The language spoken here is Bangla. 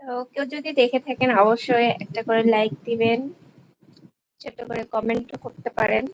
তো কেউ যদি দেখে থাকেন, অবশ্যই একটা করে লাইক দিবেন, ছোট্ট করে কমেন্ট করতে পারেন।